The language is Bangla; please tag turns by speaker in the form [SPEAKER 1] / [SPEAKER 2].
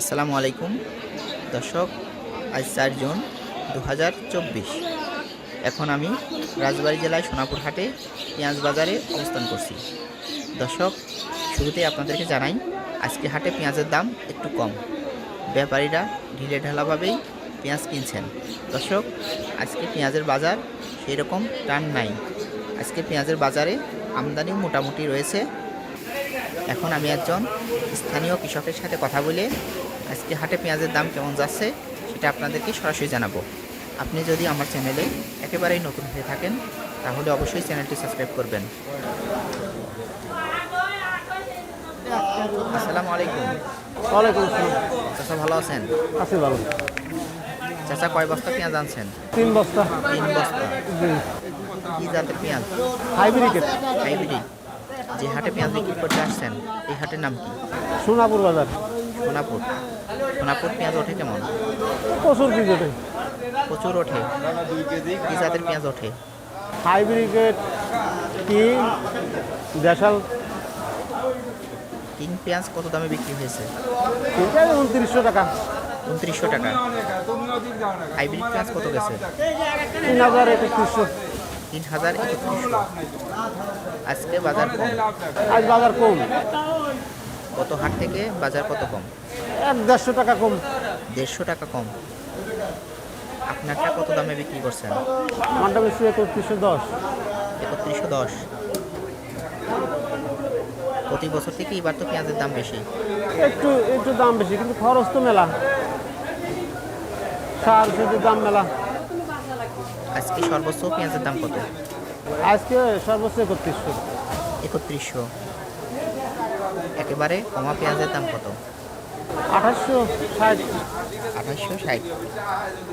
[SPEAKER 1] আসসালামু আলাইকুম। দর্শক, আজ চার জুন দু হাজার চব্বিশ। এখন আমি রাজবাড়ী জেলায় সোনাপুর হাটে পেঁয়াজ বাজারে অবস্থান করছি। দর্শক, শুরুতেই আপনাদেরকে জানাই, আজকে হাটে পেঁয়াজের দাম একটু কম। ব্যাপারীরা ঢিলে ঢালাভাবেই পেঁয়াজ কিনছেন। দর্শক, আজকে পেঁয়াজের বাজার সেই রকম টান নাই। আজকে পেঁয়াজের বাজারে আমদানি মোটামুটি রয়েছে। এখন আমি একজন স্থানীয় কৃষকের সাথে কথা বলে আজকে হাটে পেঁয়াজের দাম কেমন যাচ্ছে সেটা আপনাদেরকে সরাসরি জানাব। আপনি যদি আমার চ্যানেলে একেবারেই নতুন হয়ে থাকেন তাহলে অবশ্যই চ্যানেলটি সাবস্ক্রাইব করবেন। আসসালামু আলাইকুম।
[SPEAKER 2] ওয়ালাইকুম আসসালাম।
[SPEAKER 1] চাচা ভালো আছেন?
[SPEAKER 2] আছি ভালো।
[SPEAKER 1] চাচা কয় বস্তা পেঁয়াজ আনছেন?
[SPEAKER 2] তিন বস্তা।
[SPEAKER 1] তিন বস্তা। কি জাতের পেঁয়াজ?
[SPEAKER 2] হাইব্রিকেট
[SPEAKER 1] হাইব্রিড। যে হাটে পেঁয়াজ বিক্রি করতে আসছেন এই হাটের নাম কি?
[SPEAKER 2] সোনাপুর বাজার।
[SPEAKER 1] সোনাপুর। সোনাপুর পেঁয়াজ ওঠে কেমন?
[SPEAKER 2] প্রচুর ক্রিকেটে
[SPEAKER 1] প্রচুর ওঠে। কি জাতের পেঁয়াজ ওঠে?
[SPEAKER 2] হাইব্রিকেট কিং দেশাল।
[SPEAKER 1] কিং পেঁয়াজ কত দামে বিক্রি হয়েছে?
[SPEAKER 2] উনত্রিশশো টাকা।
[SPEAKER 1] উনত্রিশশো টাকা। হাইব্রিড পেঁয়াজ কত গেছে?
[SPEAKER 2] তিন হাজার একত্রিশশো।
[SPEAKER 1] তিন হাজার একত্রিশশো। আজকে বাজার কম?
[SPEAKER 2] আজ বাজার কম।
[SPEAKER 1] কত হাট থেকে বাজার কত কম?
[SPEAKER 2] এক দেড়শো টাকা কম।
[SPEAKER 1] দেড়শো টাকা কম। আপনারটা কত দামে বিক্রি করছেন?
[SPEAKER 2] মানটা বেশি একত্রিশশো দশ।
[SPEAKER 1] একত্রিশশো দশ। প্রতি বছর থেকে এবার তো পেঁয়াজের দাম বেশি।
[SPEAKER 2] একটু একটু দাম বেশি কিন্তু খরচ তো মেলা। সার সুদের দাম মেলা।
[SPEAKER 1] আজকে সর্বোচ্চ পেঁয়াজের দাম কত?
[SPEAKER 2] আজকে সর্বোচ্চ একত্রিশশো।
[SPEAKER 1] একত্রিশশো। একেবারে কমা পেঁয়াজের দাম কত?
[SPEAKER 2] আঠাশশো ষাট।
[SPEAKER 1] আঠাশশো ষাট।